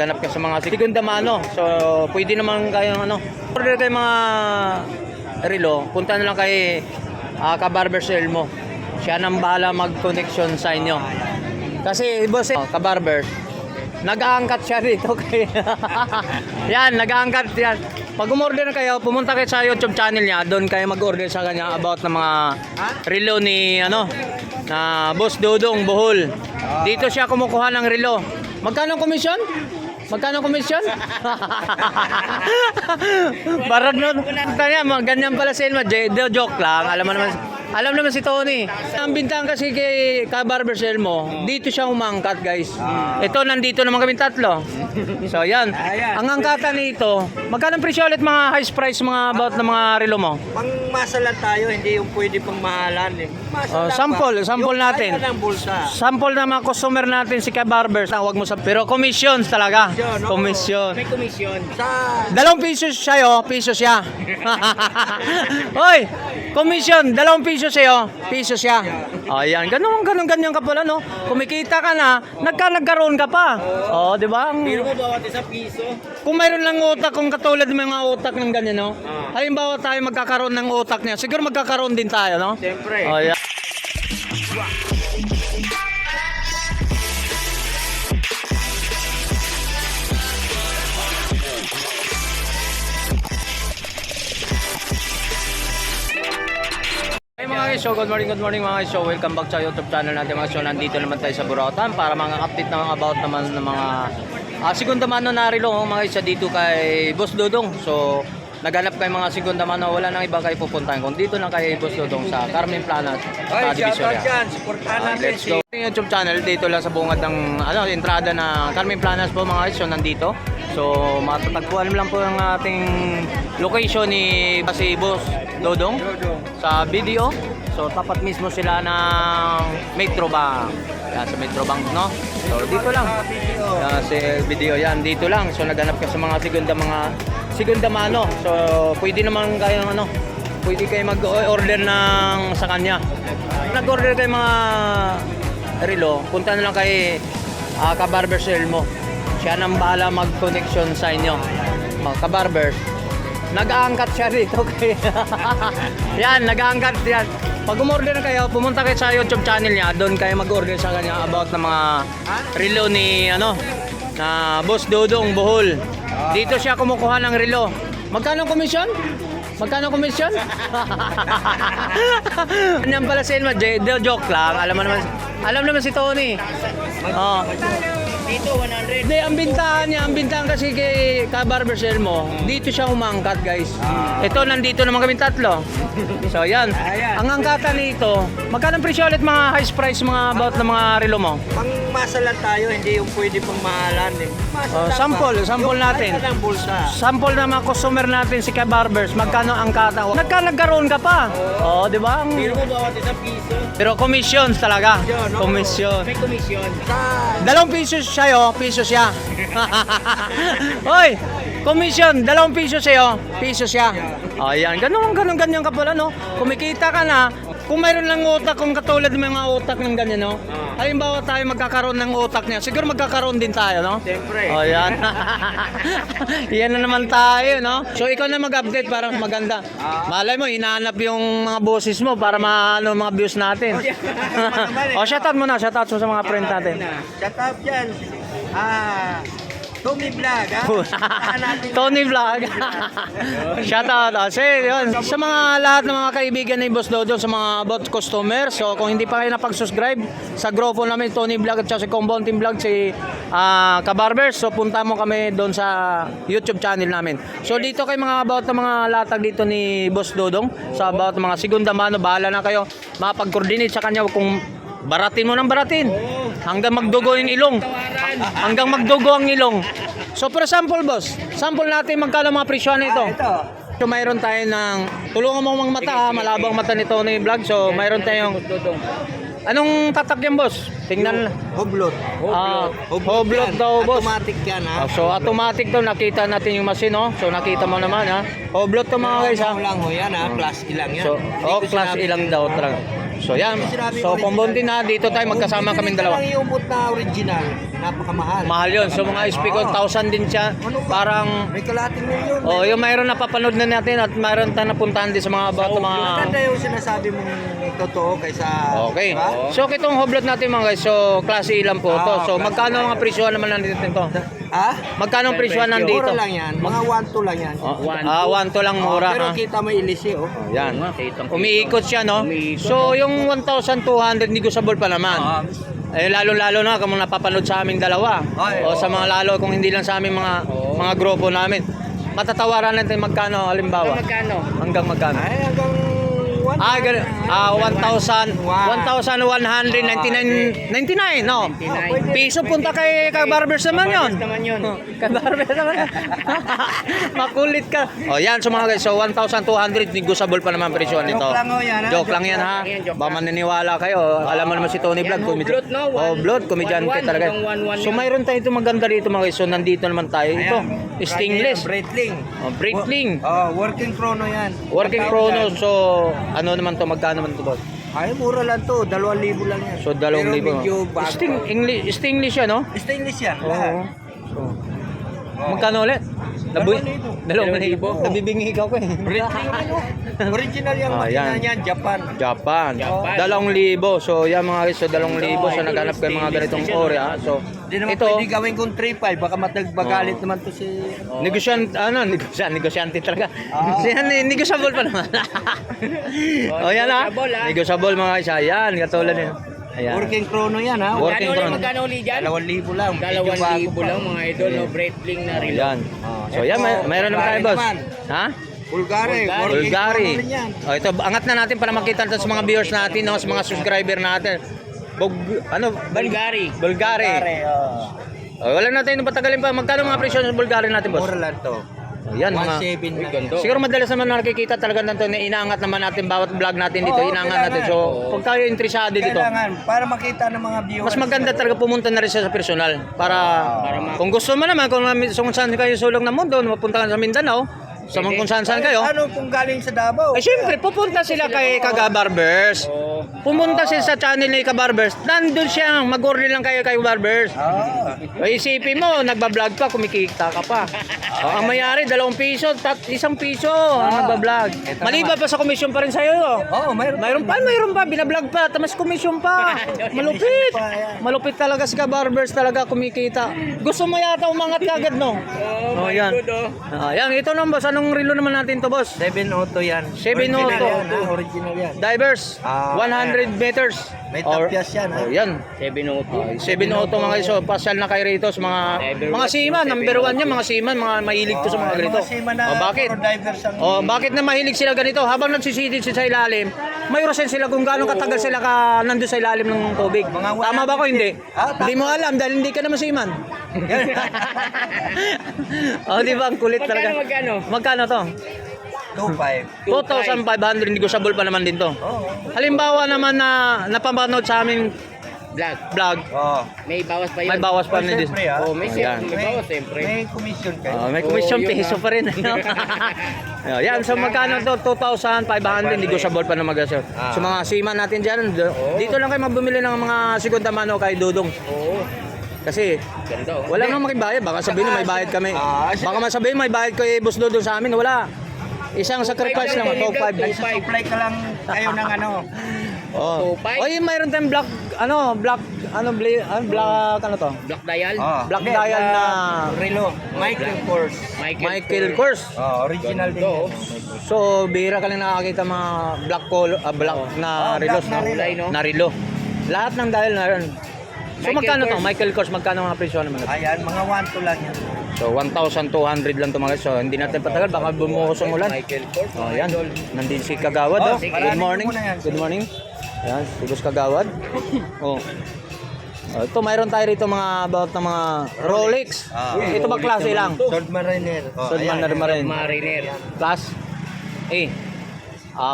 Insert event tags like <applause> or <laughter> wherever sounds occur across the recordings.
Ganap ka sa mga segunda mano. So, pwede naman kayo ano. Order kayo mga relo. Punta na lang kay uh, Kabarber Selmo. Siya nang bahala mag-connection sa inyo. Kasi, boss, eh, Kabarber, nag-aangkat siya dito <laughs> kay <laughs> yan, nag-aangkat yan. Pag umorder na kayo, pumunta kayo sa YouTube channel niya, doon kayo mag-order sa kanya about ng mga relo ni ano na Boss Dodong Bohol. Dito siya kumukuha ng relo. Magkano ang komisyon? Magkano komisyon? <laughs> Barag na. Tanya, ganyan pala. J- de- joke lang. Alam mo naman. Alam naman si Tony. Ang bintang kasi kay Ka Barber Selmo, dito siya umangkat, guys. Ito, nandito naman kami tatlo. So, yan. Ang angkatan nito, magkano ang presyo ulit mga highest price mga about ng mga relo mo? Pang masa lang tayo, hindi yung pwede pang mahalan eh. Masa Oh, lang sample, sample yung natin. kaya ng bulsa. Sample na mga customer natin si Ka Barber. Huwag mo sa... Pero commissions talaga. Yun, oo. Commission. May komisyon. Sa Dalawang piso siya yo, piso siya. <laughs> Hoy, commission, dalawang piso sa'yo, piso siya. Ayan, ganun, ganun, ganyan ka pala, no? Kumikita ka na, nagka nagkaroon ka pa. Oo, di ba? Ang- Biro mo bawat isa piso. Kung mayroon lang utak, kung katulad ng mga utak ng ganyan, no? Halimbawa tayo magkakaroon ng utak niya, siguro magkakaroon din tayo, no? Siyempre. Ayan. So good morning, good morning mga. So welcome back sa YouTube channel natin mga so nandito naman tayo sa Burautan para mga update naman about naman ng mga uh, segunda mano na relo oh, mga guys sa dito kay Boss Dodong. So naghanap kayo mga segunda mano, wala nang iba kayo pupuntahan. Kung dito lang kay Boss Dodong sa Carmen Planas, sa Divisoria. Ah, natin let's go. Yung YouTube channel dito lang sa bungad ng ano, entrada na Carmen Planas po mga. So nandito. So matatagpuan lang po ang ating location ni si Boss Dodong sa video. So tapat mismo sila ng Metro Bank. Yan, sa Metro Bank, no? So dito lang. Yan, sa video yan, dito lang. So naghanap ka sa mga segunda mga segunda mano. So pwede naman kayo ano, pwede kayo mag-order ng sa kanya. Nag-order kayo mga relo, punta na lang kay uh, Kabarber Selmo. Siya nang bahala mag-connection sa inyo. Mga Kabarber, nag-aangkat siya dito <laughs> kay yan nag-aangkat yan pag umorder kayo pumunta kayo sa YouTube channel niya doon kayo mag-order sa kanya about ng mga relo ni ano na Boss Dodong Bohol dito siya kumukuha ng relo magkano komisyon? Magkano ang komisyon? <laughs> Yan pala si Elma, joke lang. Alam mo naman, alam naman si Tony. Oh. Dito, 100. Hindi, ang bintahan niya, ang bintahan kasi kay Ka Barber Selmo, dito siya umangkat, guys. Ito, nandito naman kami tatlo. So, yan. Ayan. Ang angkatan nito, magkano ang presyo ulit mga highest price mga about ng mga relo mo? Pang masa lang tayo, hindi yung pwede pang mahalan eh. Masa Oh, lang sample, ba? sample Yung natin. ng bulsa. Sample na mga customer natin si Ka Barbers, magkano ang angkatan? Nagka nagkaroon ka pa. Oo, di ba? Ang- Biro mo bawat isa piso. Pero commissions talaga. Yun, oo. Commission. May komisyon. Sa Dalawang piso siya yo, piso siya. <laughs> Hoy, commission, dalawang piso sa'yo, piso siya. Ayan, ganun, ganun, ganyan ka pala, no? Kumikita ka na, kung mayroon lang utak, kung katulad ng mga utak ng ganyan, no? Halimbawa tayo magkakaroon ng utak niya, siguro magkakaroon din tayo, no? Siyempre. Oh, yan. <laughs> yan na naman tayo, no? So, ikaw na mag-update para maganda. Malay mo, hinahanap yung mga boses mo para maano mga views natin. oh, <laughs> shoutout mo na, shoutout mo sa mga friend natin. Shut up dyan. Ah, Tommy Vlog, ha? Natin. <laughs> Tony Vlog. Shoutout. Oh, say, yun. Sa mga lahat ng mga kaibigan ni Boss Dodo, sa mga bot customer, so kung hindi pa kayo napag-subscribe sa grupo namin, Tony Vlog at si Combon Team Vlog, si ah, Kabarbers, so punta mo kami doon sa YouTube channel namin. So dito kay mga about ng mga latag dito ni Boss Dodong, sa about ng mga segunda mano, bahala na kayo mapag-coordinate sa kanya kung baratin mo ng baratin hanggang magdugo yung ilong hanggang magdugo ang ilong. So for example boss. Sample natin magkano mga presyo nito. Ito. so mayroon tayo ng tulungan mo mga mata ha, malabang mata nito ni vlog. So mayroon tayong anong tatak yan boss? Tingnan Hoblot. Ah, hoblot yan. daw, boss. Automatic yan, ha? Ah, so automatic to nakita natin yung machine oh. So nakita mo naman ha? Hoblot to mga guys ha? lang ho yan, ha? Class E lang yan. So, oh, class ilang daw talaga. So, yan. So, kumbon din na dito tayo magkasama kaming dalawa. Hindi yung umot na original. napakamahal. Mahal yun. So mga SP ko, 1,000 din siya. Ano? Parang, May kalating milyon. oh, yung mayroon na papanood na natin at mayroon tayong napuntahan din sa mga about mga... Maganda yung sinasabi mong totoo kaysa... Okay. Diba? So itong hoblot natin mga guys, so klase ilan po to. Ah, So magkano ang mga presyohan naman nandito nito? Ah? Magkano ang presyohan nandito? Mura lang yan. Mga 1-2 lang yan. Oh, ah, one to lang Oh, mura. pero ha? kita mo ilisi, oh. Yan. Umiikot siya, no? So, yung 1,200 negotiable pa naman. Ah. Eh, lalo-lalo na kung napapanood sa aming dalawa. Ay, o sa mga lalo, kung hindi lang sa aming mga mga grupo namin. Matatawaran natin magkano, halimbawa. Magkano? Hanggang magkano? Ay, hanggang 1. Ah, ganun. Ah, 1,000. 1,199. no? 99. Piso punta kay kay Barbers naman yon. naman yun. Oh, Kay Barbers naman. <laughs> Makulit ka. Oh, yan so mga guys. So 1,200 negotiable pa naman presyo nito. Joke lang, oh, yan, ha? Joke lang yan ha. Ba maniniwala kayo. Alam mo naman si Tony Vlog. No? One- Oh, blood, komedyante one-one, talaga. So mayroon tayo ito maganda dito mga guys. So nandito naman tayo. Ito, stainless. Breitling. Oh, Breitling. Oh, working chrono yan. Working chrono. So ano naman to magkano naman to boss? yan. Ay, mura lang to. 2,000 lang yan. So dalawang Pero libo. medyo bago. Sting, English, stainless siya, no? Stainless yan. Oo. lahat. So. Magkano ulit? Nabu- Dalawang libo. Dalawang libo. Oo. Nabibingi ka ko eh. Ano? Original yung Ah, makina yan. niyan, Japan. Japan. Japan. Dalawang libo. So, yan mga guys. So, dalawang libo. So, naghanap kayo mga ganitong ore. Ha? So, Hindi naman ito, pwede gawin kong 3-5. Baka matagbagalit Oo. naman to si... negosyante, ano, negosyante, negosyante talaga. Ah. <laughs> Yan, eh, negosyable pa naman. <laughs> o, yan ha. negosyable, mga guys. Ayan, katulad yun. Ayan. Working chrono yan, ha? Working Magkano ulit, chrono. magkano ulit dyan? 2,000 lang. Medyo Dalawang bago libo pa. lang mga idol, no? Breitling na rin. Ayan. Oh, So, yan, may, mayroon naman tayo, boss. Ha? Bulgari. Bulgari. Working Bulgari. chrono rin yan. Oh, ito angat na natin para makita natin sa mga viewers natin, no, sa mga subscriber natin. Bug, ano? Bulgari. Bulgari. Bulgari, oh. Oh, wala natin patagalin pa. Magkano mga presyo sa Bulgari natin, boss? Mura lang to. Oh, yan mga 1,700 lang. ganda. Siguro madalas naman nakikita talaga nito na inaangat naman natin bawat vlog natin dito, Oo, inaangat natin. So, pag tayo interesado dito, Kailangan, para makita ng mga viewers. mas maganda talaga pumunta na rin siya sa personal para, ma- kung gusto mo naman kung, kung saan kayo sulong ng mundo, mapunta ka sa Mindanao, sa mga kung saan saan kayo. Ano kung galing sa Davao? Ay, syempre, pupunta sila kay Kaga Barbers. Pumunta sila sa channel ni Ka Barbers. Nandun siya, mag-order lang kayo kay Barbers. Ah. O isipin mo, nagbablog pa, kumikita ka pa. O, ang mayari, dalawang piso, tat, isang piso, ang nagbablog. Ito Maliban pa sa komisyon pa rin sa'yo. Oo, mayroon. Mayroon pa, mayroon pa, binablog pa, tamas komisyon pa. <laughs> Malupit. Malupit talaga si Ka Barbers talaga kumikita. Gusto mo yata umangat ka agad, no? Oh, Oh, yan. Oh. Ah, yan, ito naman boss, anong relo naman natin to boss? 7 auto yan. 7 Original auto. Yan, original yan. Divers, Ah, 100 meters. May Or- tapyas yan, ha? Oh, yan. 702. 7 auto mga iso, pasyal na kayo rito sa mga Diver mga watch, seaman, number 1 auto. yan, mga seaman, mga mahilig to sa mga ganito. Mga seaman na Oh, bakit? divers ang... Oh, bakit na mahilig sila ganito? Habang nagsisidid sila sa ilalim, may orasan sila kung gaano katagal sila ka nandun sa ilalim ng tubig. Mga Tama ba ko 150? hindi? Ah. Hindi mo alam dahil hindi ka naman seaman. <laughs> <laughs> oh, di ba? Ang kulit Magkano, talaga. magkano? Magkano to? 2.5. 2,500 negotiable pa naman din to. Oo. Halimbawa naman na napapanood sa aming Black. vlog, Oh. May bawas pa yun. may bawas pa Oh, ni siyempre, ah. Oh, may, Oh, siyempre, yan. may bawas siyempre. May commission kayo. Oh, may commission Oo, yun pa rin. Ano? <laughs> Oh, yan, so magkano to? 2,500, negotiable pa naman kasi. Ah. So mga seaman natin dyan, d- dito lang kayo mabumili ng mga segunda mano kay Dudong. Oo. Kasi Ganda oh. wala nang makibayad. Baka sabihin na may bayad kami. Ah, Baka masabihin may bayad kay Boss Dudong sa amin. Wala. Isang sacrifice lang, top 5. Supply ka lang kayo ng ano. Oh. 2.5. Oy, mayroon tayong black, ano, black, ano, bla- ano, black, ano to? Black dial. Oh. Black Hindi, dial ah, na- Relo. Michael Kors. Michael Kors. Oh, original din. Oh. So, bihira ka lang nakakita mga black color, ah, black na Oh, black na no? relo. Na relo. Lahat ng dial na. So, Michael magkano to? Kors. Michael Kors, magkano mga presyo naman? ito? Ayan, mga 1 to lang yan. So, 1,200 lang to mga guys. So, hindi natin patagal. Baka bumuhos ang ulan. Michael Kors. Oh, yan. Nandun si Kagawad, Oh, oh. sige. Good morning. Yan. Good morning. Yan, si Boss Kagawad. oh. Oh, ito, mayroon tayo rito mga about ng mga Rolex. Ah. ito ba klase lang? Sword Mariner. Oh, Sword ayan, Mariner ayan. Marine. Mariner. Class A.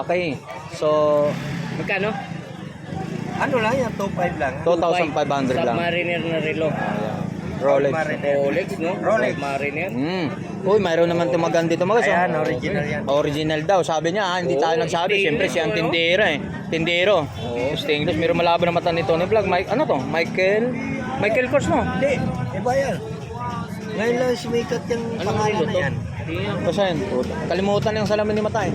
Okay. So, Magkano? Ano lang yan, 2.5 lang. 2,500 lang. Submariner na relo. Rolex. Mariner. Rolex, no? Rolex. Submariner. Mm. Uy, mayroon naman tumagan dito mga. Ayan, oh. original yan. Original daw. Sabi niya, ah, hindi Oo, tayo nagsabi. Siyempre, siya ang ano? tindera eh. Tindero. Oo, stainless. Mayroon malabo na mata nito ni Vlog. Mike, ano to? Michael? Michael Kors mo. Hindi, iba yan. Ngayon lang sumikat yung Anong pangalan na yan. Basta yun. Kalimutan yung salamin ni mata eh.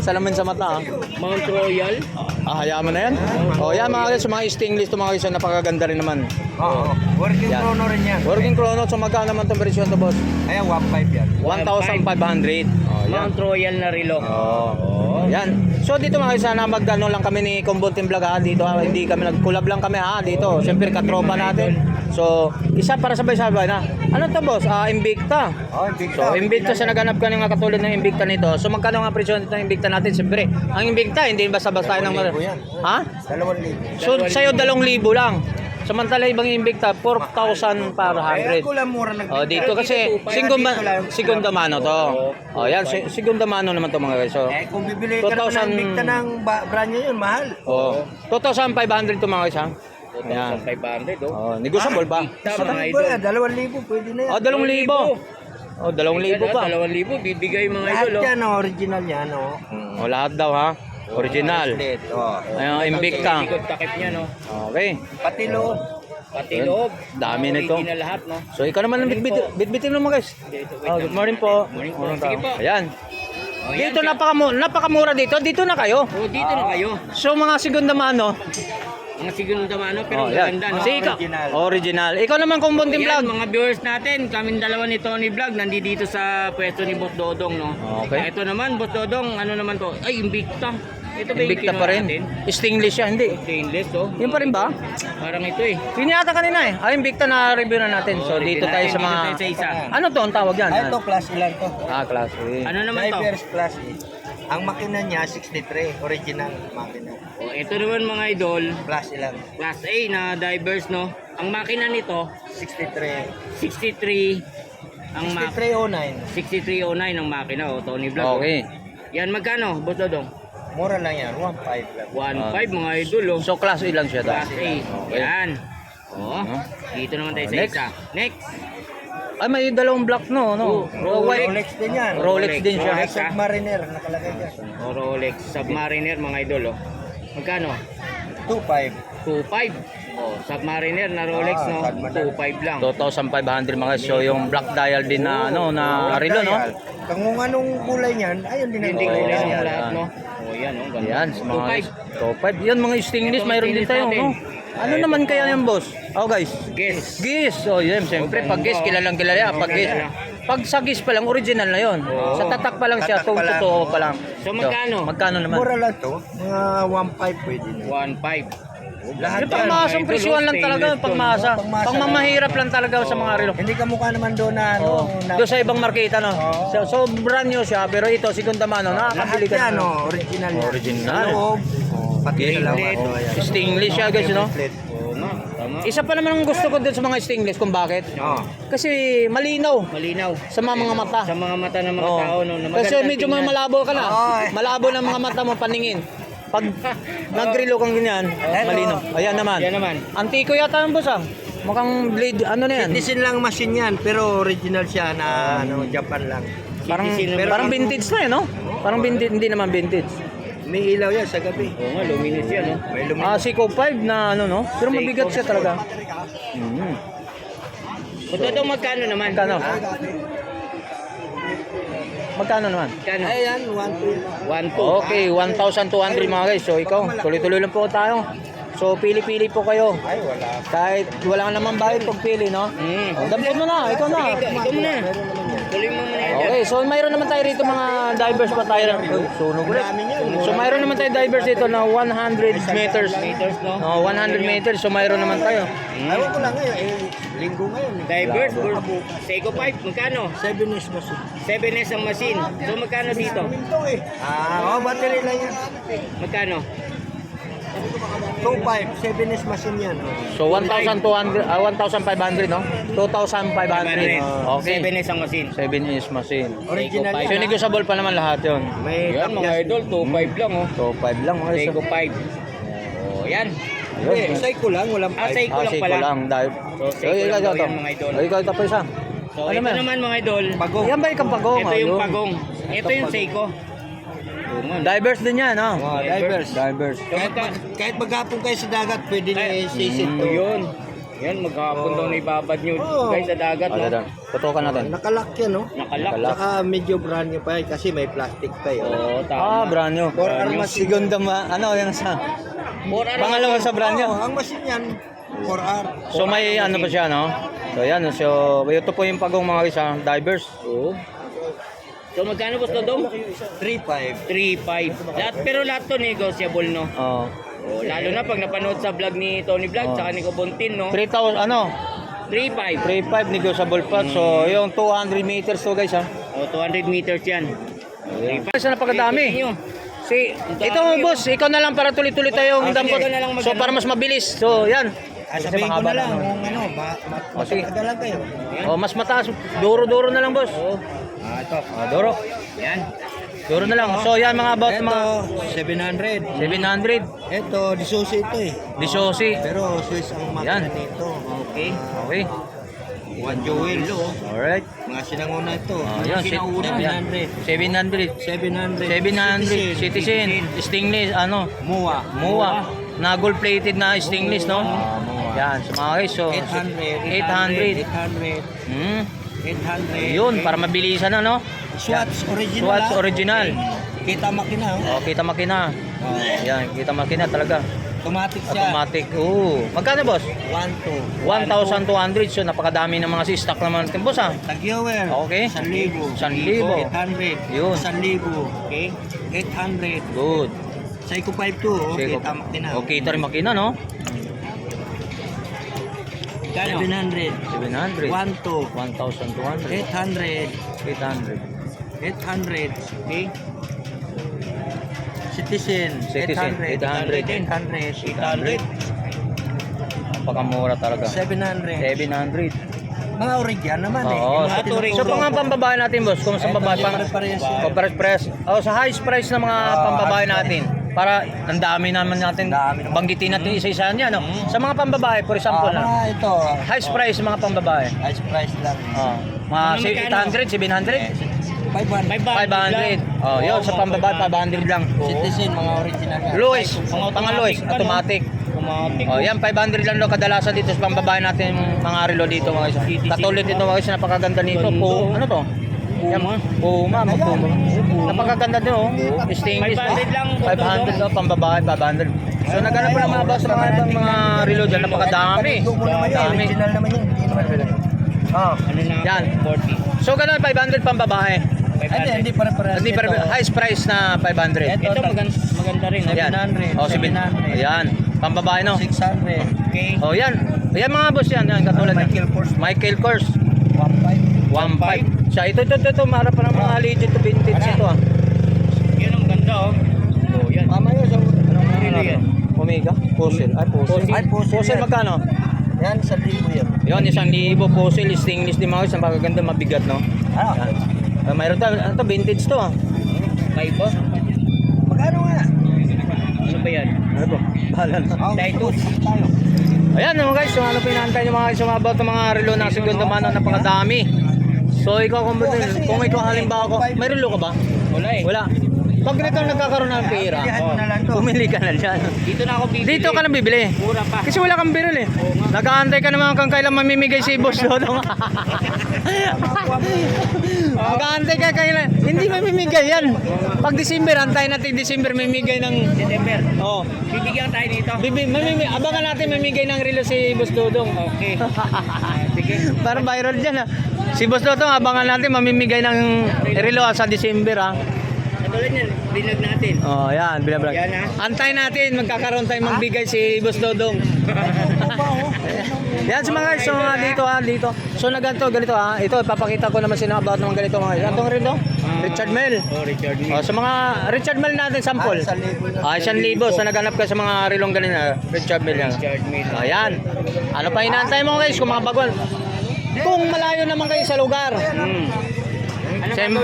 Salamin sa mata ah. Mount Royal. Ah, hayaan mo na yan. Oh, yan mga guys, mga stainless to mga guys, napakaganda rin naman. Oo. Working Yan. chrono rin yan. Working chrono, so magkano naman itong version to boss? Ayan, 1.5 yan. 1,500. Oh, yan. Mount Royal na relo. Oh. Yan. So dito mga guys, sana magano lang kami ni Kumbon Team Vlog ha. Dito ha, hindi kami nag-collab lang kami ha dito. Siyempre katropa natin. So, isa para sabay-sabay na. Ano to boss? Ah, Invicta. Oh, big So, Invicta sa naganap ka ng katulad ng Invicta nito. So, magkano nga presyo nito ng Invicta natin? Siyempre, ang Invicta, hindi basta-basta ng... Ha? Dalawang libo. So, sa'yo, dalawang libo lang. Samantala, ibang Invicta, 4,000 para Kaya 100. ko lang mura nag Oh, dito kasi segunda segunda mano to. Oh, yan si- segunda mano naman to mga guys. So, Eh, kung bibili ka 2,000 naman ng Invicta ng ba- brand nyo yun, mahal. oh, 2,500 to mga guys ha. Yan. 2,500 oh. Oh, negotiable ba? Sa idol. dalawang libo, pwede na yan. Oh, 2,000. Oh, 2,000 pa. 2,000 bibigay mga Lahat idol oh. yan, oh, original yan, oh. Oh, lahat daw ha. Original. Bracelet, oh. Ayun, Invicta. Likod takip niya no. Okay. Pati loob. Pati loob. Dami nito. Original lahat no. So, ikaw naman ang bitbit bitbitin mga guys. Dito, wait Oh, lang. good morning po. Morning po. Morning Sige po. Ayan. Oh, yan. Dito napakamura, napakamura dito. Dito na kayo. Oh, dito na kayo. So mga segunda mano. Mga sigurong mano pero Oh, yan. maganda no. Si ikaw. Original. Original. Ikaw naman kung bunting Yan, vlog. mga viewers natin, kaming dalawa ni Tony Vlog, nandito dito sa pwesto ni Boss Dodong, no? Okay. Ito naman, Boss Dodong, ano naman to? Ay, Invicta. Ito ba yung Invicta pa rin. natin? Stainless siya, hindi. Stainless, oh. Yun pa rin ba? Parang ito eh. Yun yata kanina eh. Ay, Invicta na review na natin. So, Oh, dito dito tayo sa dito mga... tayo sa isa. Ano to ang tawag yan? Ay, ito, class ilan to? Ah, class A. Ano naman to? Divers class A. Ang makina niya, 63. Original makina. Oh, ito naman mga idol, Class ilan? Class A na divers, no? Ang makina nito, 63. 63 ang ma 6309. 6309 ang makina, oh, Tony Vlog. Okay. Yan magkano, Boss Dodong? Mura lang yan, 1.5 lang. 1.5 mga idol, oh. So, class A lang siya daw. Class A. Okay. Yan. Oh, Uh-huh. dito naman tayo Oh, sa next. isa. Next. Ay, may dalawang black no, no? Oh, Oh, white. Rolex din yan. Rolex din siya. Rolex, Rolex Submariner, nakalagay dyan. O Rolex Submariner mga idol, oh. Magkano? 2.5. 2.5. Oh, Submariner na Rolex, Ah, no? Submariner. 2.5 lang. 2,500 mga guys. So, yung black dial din na, ano, na relo, no? Kung anong kulay niyan, ayun din ang Hindi ko kulay lang niya. lahat, no? Oh, yan, oh. Yan, sa mga 2.5. 2.5. Yan, mga stainless, Ito, mayroon din tayo, no? Ano naman kaya yan, boss? Oh, guys. Guess. Gis. Oh, yan, siyempre, pag gis, kilalang kilala. Pag gis, pag sa gis pa lang, original na yon. Sa tatak pa lang siya, Tatak pa lang. totoo pa lang. So, magkano? magkano naman? Mura lang to, mga 1.5 pwede na. 1.5. Lahat Yung pangmasang idol, presyuhan lang stainless talaga, to, pangmasa. Pangmasa Pangmamahirap lang talaga sa mga relo. Hindi ka mukha naman doon na ano. Oh, na, doon sa ibang marketa no. Oo. So, so brand new siya pero ito segunda mano lahat nakakabili ka yan, oh, original yan. Original. Sa loob, pati sa oh, ayan. Stainless siya guys no. Oo nga, tama. Isa pa naman ang gusto ko dun sa mga stainless kung bakit. Oh. Kasi malinaw Malinaw. sa mga mga mata. Sa mga mata ng mga Oo. tao, no? na Kasi medyo tingnan. malabo ka na. Oo, eh. Malabo ng mga mata mo paningin. Pag nagrilo kang ganyan, malinaw. Ayan naman. Yan naman. Antiko yata ang boss ah. Mukhang blade, ano na yan? Citizen lang machine yan, pero original siya na ano, Japan lang. Parang, Citizen Pero parang ang- vintage na eh, no? Parang vintage, hindi naman vintage. May ilaw yan sa gabi. Oo nga, luminous yan, no? May lumi. Ah, Seiko 5 na ano, no? Pero mabigat siya talaga. Mm. Ito daw magkano naman? Magkano? Magkano naman? Magkano? Ayan, 1, 1, 2. Okay, 1,200 mga guys. So ikaw, tuloy-tuloy lang po tayo. So pili-pili po kayo. Ay, wala. Kahit wala ka naman bayad pag pili, no? Mm. Oh, dampot mo na, ikaw na. Ikaw, ikaw mo muna yan. Okay, so mayroon naman tayo rito mga divers pa tayo. Uy, Sunog ulit. So mayroon naman tayo divers dito na 100 meters. Meters, no? Oh, 100 meters. So mayroon naman tayo. Ayaw ko lang ngayon, eh, linggo ngayon. eh. Divers, Burbu. Seiko 5, magkano? 7 is machine. 7S ang machine. So magkano dito? Ah, oh, battery lang yan. Magkano? 2.5, 7 is machine yan. oh. So 1,200, ah, 1,500, no? 2,500. Okay. 7S ang machine. 7 inch machine. Original Seiko So yan. negotiable pa naman lahat yon. May Yan mga idol, 2.5 lang, oh. So 5 lang mga Seiko guys. 5. Oh, yan. Eh, Ayun. Seiko lang, walang Ah, 5. Seiko Ah, lang Seiko pala. lang. Dahil, So, Seiko lang daw yan, mga idol. Ay, ikaw ito pa isa. So Ano ito man? naman mga idol. Pagong. Yan ba yung pagong? Ito yung pagong. Ito yung Seiko. Divers din yan, no? Oh, divers. Divers. Kahit, kahit maghapon kayo sa dagat, pwede na Ay, isisit Mm, to. yun. Yan, maghapon daw na ibabad nyo Oo. guys sa dagat, Oh, no? Tutukan natin. Nakalak yan, no? Nakalak. Nakalak. Saka medyo brand new pa yan kasi may plastic pa yun. Oo, Ah, tama. brand new. For armas. Segunda ma, ano yan sa ano? pangalawa sa brand new. Oo, ang machine yan, 4R. So may ano pa siya, no? So yan, so ito po yung pagong mga isa, divers. Oo. So magkano boss Dodong? 3.5. 3.5. Lahat, pero lahat to negotiable, no? Oh. Oh, lalo na pag napanood sa vlog ni Tony Vlog Oh. tsaka ni Kubuntin, no? 3,000 ano? 3.5. 3.5 negotiable pa. So yung 200 meters to guys ha. Oh, 200 meters yan. Guys, napakadami. Nyo. Si, ito boss, ikaw na lang para tuloy-tuloy tayong Ah, dampot. ikaw na lang mag- So para mas mabilis. So yan. Ah, Kasi sabihin ko mahaba na lang kung ano, ma ma O, sige. matagalan kayo. Oh, mas mataas. Duro-duro na lang boss. Ah, ito. Duro. Yan. Duro na lang. So yan mga about Ito, mga 700. 700. Ito, disusi ito eh. Disosi. Pero Swiss ang Yan. makina nito. Okay. Okay. One jewel, oh. Alright. Mga sinanguna ito. Oh, Mga yan. sinauna, 700. 700. 700. Citizen. Stainless. Ano? Mua. Mua. Na gold plated na stainless, no? Ah. Yan. So mga guys, so 800. 800. 800. Hmm. 800. Yun, para mabilisan na, no? Swatch original. Swatch ah. original. Kita makina, oh. Oh, kita makina. Oh. Yan, kita makina talaga. Automatic siya. Automatic. Oo. Magkano, boss? 1, 2. 1,200. So, napakadami ng mga si-stock naman natin, boss, ha? Tag-viewer. Okay. 1,000. 1,000. 800. Yun. 1,000. Okay. 800. Good. Psycho 52, oh. Sige, Kita makina. Oh, kita rin makina, no? Kano? 700. 700. 1, 2. 1,200. 800. 800. 800. Okay. Citizen. Citizen, 800. 800. 800. 800. Napakamura talaga. 700. 700. Mga original naman eh. Oo. Mga tinuturo so pang ko. pambabae natin, boss, kung sa babae, pang pares-pares. Oh, sa highest price ng mga Ah, pambabae natin. Para ang dami naman natin, Dami naman. banggitin natin isa-isa niya, no? Sa mga pambabae, for Ah, example, na, mga ito. highest price ng mga pambabae. Highest price lang. Oh, mga Mga si- magkano? 800, 700, 500. 500. Oh, yun, sa pambabae, 500 lang. Citizen, mga original yan. Lois, Pang pang Lois, automatic no? automatic. Automatic. Oh, yan 500 lang daw kadalasan dito sa pambabae natin yung mga relo dito mga isa. Katulad nito mga isa napakaganda nito. Po, ano to? Puma. Puma, mga Puma. Napakaganda din oh. Stainless. 500 lang, 500 daw pambabae, 500. So naghanap pa ng mga boss mga ibang mga relo dyan, napakadami. Mo yan. Dami. Original naman yan. Hindi yan. Oh. Ano na? Yan. 40. So ganun 500 pambabae. Hindi, hindi pare-parehas. Hindi pa Ito. highest price na 500. Ito maganda, maganda rin. no? Yan. 700, Oh, 700. 700. Yan. Pambabae no. 600. Okay. Oh, yan. Yan mga boss yan, yan katulad yan. Michael Kors. Michael Kors. 1.5. 1.5. Siya, ito, ito, ito, ito, marap pa ng mga legit to vintage ito ah. Yan ang ganda oh. Oh, yan. Mamaya sa... Ano nga Ano yan? Omega? Fossil. Ay, fossil. Ay, fossil Fossil yan. magkano? Yan, sa libo yan. Yun, isang libo fossil, stainless din mga isang magaganda, mabigat, no? Ano? Yan. Uh, mayroon tayo, ano to, vintage to ah. Five oh. Magkano nga? Ano ba yan? Ano ba? Bahala na. Titus. tayo. Ayan mga guys, so ano pinantay nyo mga guys, about ng mga relo na segundo mano, napakadami. So ikaw kung, kung ikaw halimbawa ko, may relo ka ba? Wala eh. Wala. Pag ganito nagkakaroon ng pera, to. pumili ka na dyan. Dito na ako bibili. Dito ka na bibili. Mura pa. Kasi wala kang biril eh. Nag-aantay ka naman kung kailan mamimigay si Boss Dodong. <laughs> Nag-aantay ka kailan. Hindi mamimigay yan. Pag December, antay natin December mamimigay ng... December. Oh, Bibigyan tayo nito. bibi, mamimigay. Abangan natin mamimigay ng relo si Boss Dodong. Okay. <laughs> Sige. Parang viral dyan ha. Si Boss Dodong, abangan natin mamimigay ng relo ah, sa December ha. Katulad yan, binag natin. Oh, yan, binabrag. Yan, ah. Antay natin, magkakaroon tayong magbigay si Boss Dodong. <laughs> yan sa mga guys, so mga dito ha, dito. So na ganito, ganito ha. Ito, ipapakita ko naman sino about ng ganito mga guys. Atong rin to? Richard Mel. Oh, Richard Lee. Oh, sa mga Richard Mel natin sample. Ah, isang libo. Ah. So naganap ka sa mga rilong ganun na Richard Mel yan. Richard Mel. Ayan. Ano pa inaantay mo guys kung mga bagon? Kung malayo naman kayo sa lugar. Hmm. Ano?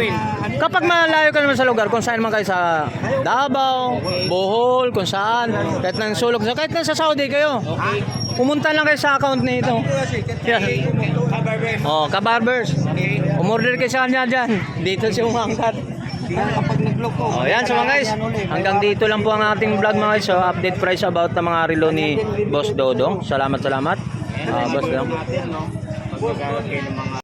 Kapag malayo ka naman sa lugar, kung saan man kayo sa Davao, Bohol, kung saan, kahit nang sulok, kahit nang sa Saudi kayo, pumunta lang kayo sa account nito. Yan. Kabarber. Oh, kabarbers. Umorder kayo sa kanya dyan. Dito siya umangkat. Oh, yan so mga guys. Hanggang dito lang po ang ating vlog mga guys. So, update price about ng mga relo ni Boss Dodong. Salamat, salamat. Ah, boss Dodong. Natin, no? Pagkakalagay ng mga